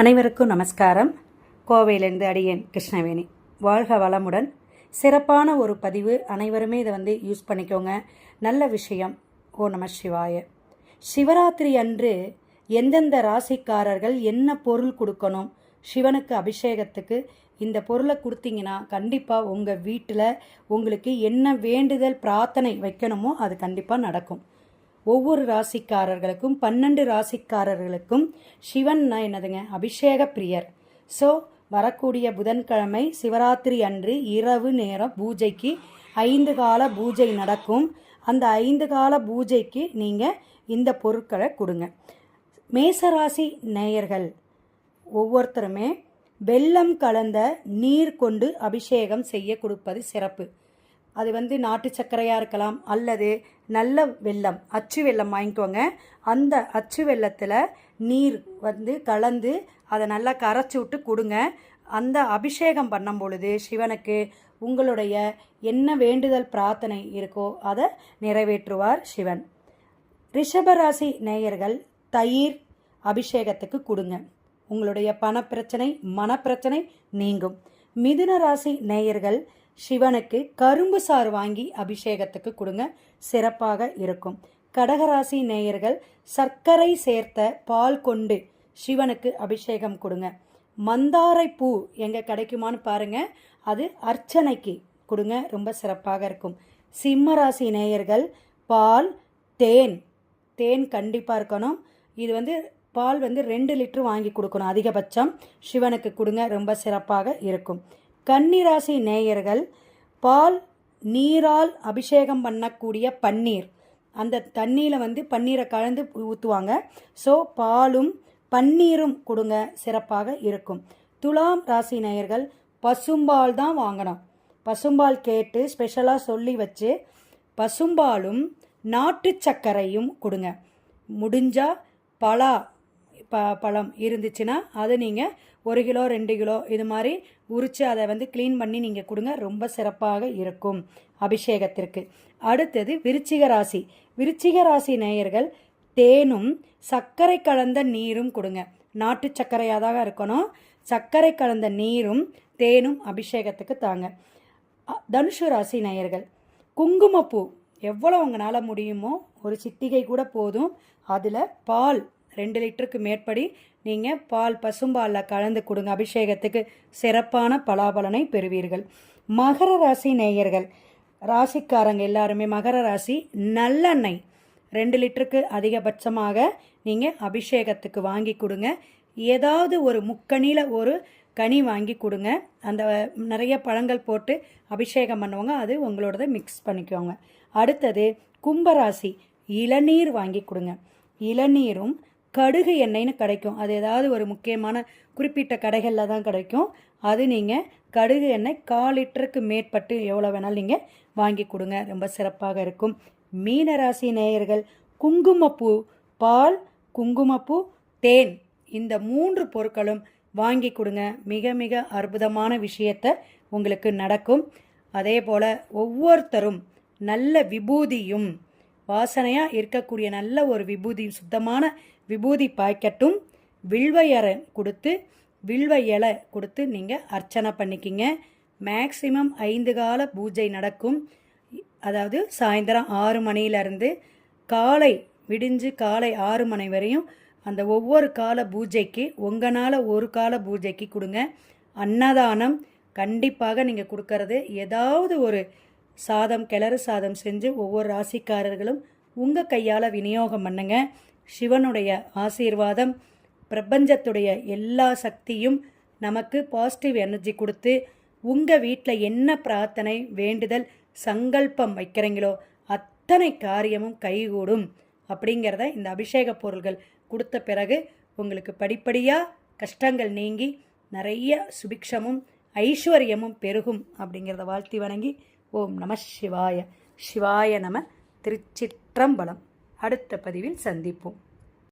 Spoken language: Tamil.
அனைவருக்கும் நமஸ்காரம். கோவையிலேருந்து அடியேன் கிருஷ்ணவேணி. வாழ்க வளமுடன். சிறப்பான ஒரு பதிவு. அனைவருமே இதை வந்து யூஸ் பண்ணிக்கோங்க. நல்ல விஷயம். ஓ நம சிவாய. சிவராத்திரி அன்று எந்தெந்த ராசிக்காரர்கள் என்ன பொருள் கொடுக்கணும்? சிவனுக்கு அபிஷேகத்துக்கு இந்த பொருளை கொடுத்தீங்கன்னா கண்டிப்பாக உங்கள் வீட்டில் உங்களுக்கு என்ன வேண்டுதல் பிரார்த்தனை வைக்கணுமோ அது கண்டிப்பாக நடக்கும். ஒவ்வொரு ராசிக்காரர்களுக்கும் பன்னெண்டு ராசிக்காரர்களுக்கும் சிவன்னா என்னதுங்க? அபிஷேக பிரியர். ஸோ வரக்கூடிய புதன்கிழமை சிவராத்திரி அன்று இரவு நேரம் பூஜைக்கு ஐந்து கால பூஜை நடக்கும். அந்த ஐந்து கால பூஜைக்கு நீங்கள் இந்த பொருட்களை கொடுங்க. மேசராசி நேயர்கள் ஒவ்வொருத்தருமே வெள்ளம் கலந்த நீர் கொண்டு அபிஷேகம் செய்ய கொடுப்பது சிறப்பு. அது வந்து நாட்டு சர்க்கரையாக இருக்கலாம் அல்லது நல்ல வெள்ளம் அச்சு வெள்ளம் வாங்கிக்கோங்க. அந்த அச்சு வெள்ளத்தில் நீர் வந்து கலந்து அதை நல்லா கரைச்சி விட்டு கொடுங்க. அந்த அபிஷேகம் பண்ணும் பொழுது சிவனுக்கு உங்களுடைய என்ன வேண்டுதல் பிரார்த்தனை இருக்கோ அதை நிறைவேற்றுவார் சிவன். ரிஷபராசி நேயர்கள் தயிர் அபிஷேகத்துக்கு கொடுங்க. உங்களுடைய பணப்பிரச்சனை மனப்பிரச்சனை நீங்கும். மிதுன ராசி நேயர்கள் சிவனுக்கு கரும்பு சாறு வாங்கி அபிஷேகத்துக்கு கொடுங்க. சிறப்பாக இருக்கும். கடகராசி நேயர்கள் சர்க்கரை சேர்த்த பால் கொண்டு சிவனுக்கு அபிஷேகம் கொடுங்க. மந்தாரை பூ எங்கே கிடைக்குமான்னு பாருங்க. அது அர்ச்சனைக்கு கொடுங்க. ரொம்ப சிறப்பாக இருக்கும். சிம்ம ராசி நேயர்கள் பால் தேன். தேன் கண்டிப்பாக இருக்கணும். இது வந்து பால் வந்து ரெண்டு லிட்டர் வாங்கி கொடுக்கணும். அதிகபட்சம் சிவனுக்கு கொடுங்க. ரொம்ப சிறப்பாக இருக்கும். கன்னிராசி நேயர்கள் பால் நீரால் அபிஷேகம் பண்ணக்கூடிய பன்னீர். அந்த தண்ணியில் வந்து பன்னீரை கலந்து ஊற்றுவாங்க ஸோ பாலும் பன்னீரும் கொடுங்க. சிறப்பாக இருக்கும். துலாம் ராசி நேயர்கள் பசும்பால் தான் வாங்கணும். பசும்பால் கேட்டு ஸ்பெஷலாக சொல்லி வச்சு பசும்பாலும் நாட்டு சர்க்கரையும் கொடுங்க. முடிஞ்சால் பலா ப பழம் இருந்துச்சுன்னா அதை நீங்கள் ஒரு கிலோ ரெண்டு கிலோ இது மாதிரி உரித்து அதை வந்து க்ளீன் பண்ணி நீங்கள் கொடுங்க. ரொம்ப சிறப்பாக இருக்கும் அபிஷேகத்திற்கு. அடுத்தது விருச்சிக ராசி. விருச்சிக ராசி நேயர்கள் தேனும் சர்க்கரை கலந்த நீரும் கொடுங்க. நாட்டு சர்க்கரையாக தான் இருக்கணும். சர்க்கரை கலந்த நீரும் தேனும் அபிஷேகத்துக்கு தாங்க. தனுஷு ராசி நேயர்கள் குங்குமப்பூ எவ்வளோ உங்களால் முடியுமோ ஒரு சிட்டிகை கூட போதும். அதில் பால் ரெண்டு லிட்டருக்கு மேற்படி நீங்கள் பால் பசும்பாலில் கலந்து கொடுங்க. அபிஷேகத்துக்கு சிறப்பான பலாபலனை பெறுவீர்கள். மகர ராசி நேயர்கள் ராசிக்காரங்க எல்லாருமே மகர ராசி நல்லெண்ணெய். ரெண்டு லிட்டருக்கு அதிகபட்சமாக நீங்கள் அபிஷேகத்துக்கு வாங்கி கொடுங்க. ஏதாவது ஒரு முக்கணியில் ஒரு கனி வாங்கி கொடுங்க. அந்த நிறைய பழங்கள் போட்டு அபிஷேகம் பண்ணுவாங்க. அது உங்களோடத மிக்ஸ் பண்ணிக்கோங்க. அடுத்தது கும்பராசி இளநீர் வாங்கி கொடுங்க. இளநீரும் கடுகு எண்ணெய்னு கிடைக்கும். அது ஏதாவது ஒரு முக்கியமான குறிப்பிட்ட கடைகளில் தான் கிடைக்கும். அது நீங்கள் கடுகு எண்ணெய் கால் லிட்டருக்கு மேற்பட்டு எவ்வளோ வேணாலும் நீங்கள் வாங்கி கொடுங்க. ரொம்ப சிறப்பாக இருக்கும். மீனராசி நேயர்கள் குங்குமப்பூ பால் குங்குமப்பூ தேன் இந்த மூன்று பொருட்களும் வாங்கி கொடுங்க. மிக மிக அற்புதமான விஷயத்த உங்களுக்கு நடக்கும். அதே போல் ஒவ்வொருத்தரும் நல்ல விபூதியும் வாசனையாக இருக்கக்கூடிய நல்ல ஒரு விபூதி சுத்தமான விபூதி பாக்கெட்டும் வில்வ இலை கொடுத்து வில்வ இலை கொடுத்து நீங்கள் அர்ச்சனை பண்ணிக்கிங்க. மேக்சிமம் ஐந்து கால பூஜை நடக்கும். அதாவது சாயந்தரம் ஆறு மணியிலேருந்து காலை விடிஞ்சு காலை ஆறு மணி வரையும் அந்த ஒவ்வொரு கால பூஜைக்கு உங்களால் ஒரு கால பூஜைக்கு கொடுங்க. அன்னதானம் கண்டிப்பாக நீங்கள் கொடுக்கறது ஏதாவது ஒரு சாதம் கிளறு சாதம் செஞ்சு ஒவ்வொரு ராசிக்காரர்களும் உங்கள் கையால் விநியோகம் பண்ணுங்க. சிவனுடைய ஆசீர்வாதம் பிரபஞ்சத்துடைய எல்லா சக்தியும் நமக்கு பாசிட்டிவ் எனர்ஜி கொடுத்து உங்கள் வீட்டில் என்ன பிரார்த்தனை வேண்டுதல் சங்கல்பம் வைக்கிறீங்களோ அத்தனை காரியமும் கைகூடும். அப்படிங்கிறத இந்த அபிஷேக பொருள்கள் கொடுத்த பிறகு உங்களுக்கு படிப்படியாக கஷ்டங்கள் நீங்கி நிறைய சுபிக்ஷமும் ஐஸ்வர்யமும் பெருகும் அப்படிங்கிறத வாழ்த்தி வணங்கி ஓம் நம சிவாய சிவாய நம திருச்சிற்றம்பலம். அடுத்த பதிவில் சந்திப்போம்.